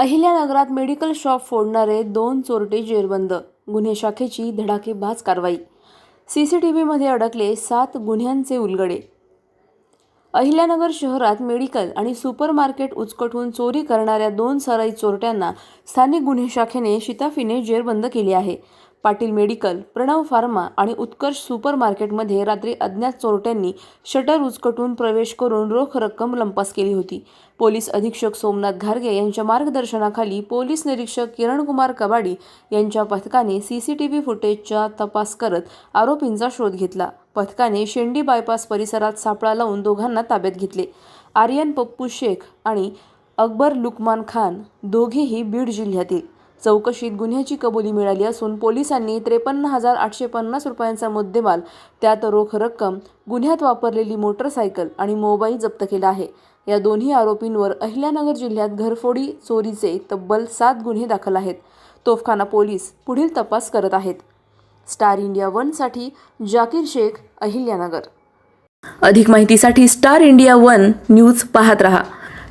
अहिल्यानगरात medical shop फोडणारे दोन चोरटे जेरबंद. गुन्हे शाखेची धडाकेबाज कारवाई. सी सी टी व्हीमध्ये अडकले सात गुन्ह्यांचे उलगडे. अहिल्यानगर शहरात मेडिकल आणि सुपरमार्केट उचकटून चोरी करणाऱ्या दोन सराई चोरट्यांना स्थानिक गुन्हे शाखेने शिताफीने जेरबंद केले आहे. पाटील मेडिकल प्रणव फार्मा आणि उत्कर्ष सुपर मार्केटमध्ये रात्री अज्ञात चोरट्यांनी शटर उचकटून प्रवेश करून रोख रक्कम लंपास केली होती. पोलीस अधीक्षक सोमनाथ घारगे यांच्या मार्गदर्शनाखाली पोलीस निरीक्षक किरणकुमार कबाडी यांच्या पथकाने सीसीटीव्ही फुटेजचा तपास करत आरोपींचा शोध घेतला. पथकाने शेंडी बायपास परिसरात सापळा लावून दोघांना ताब्यात घेतले. आर्यन पप्पू शेख आणि अकबर लुकमान खान दोघेही बीड जिल्ह्यातील चौकशीत गुन्ह्याची कबुली मिळाली असून पोलिसांनी त्रेपन्न हजार आठशे पन्नास रुपयांचा मुद्देमाल त्यात रोख रक्कम गुन्ह्यात वापरलेली मोटरसायकल आणि मोबाईल जप्त केला आहे. या दोन्ही आरोपींवर अहिल्यानगर जिल्ह्यात घरफोडी चोरीचे तब्बल सात गुन्हे दाखल आहेत. तोफखाना पोलीस पुढील तपास करत आहेत. स्टार इंडिया वनसाठी जाकीर शेख अहिल्यानगर. अधिक माहितीसाठी स्टार इंडिया वन न्यूज पाहत रहा.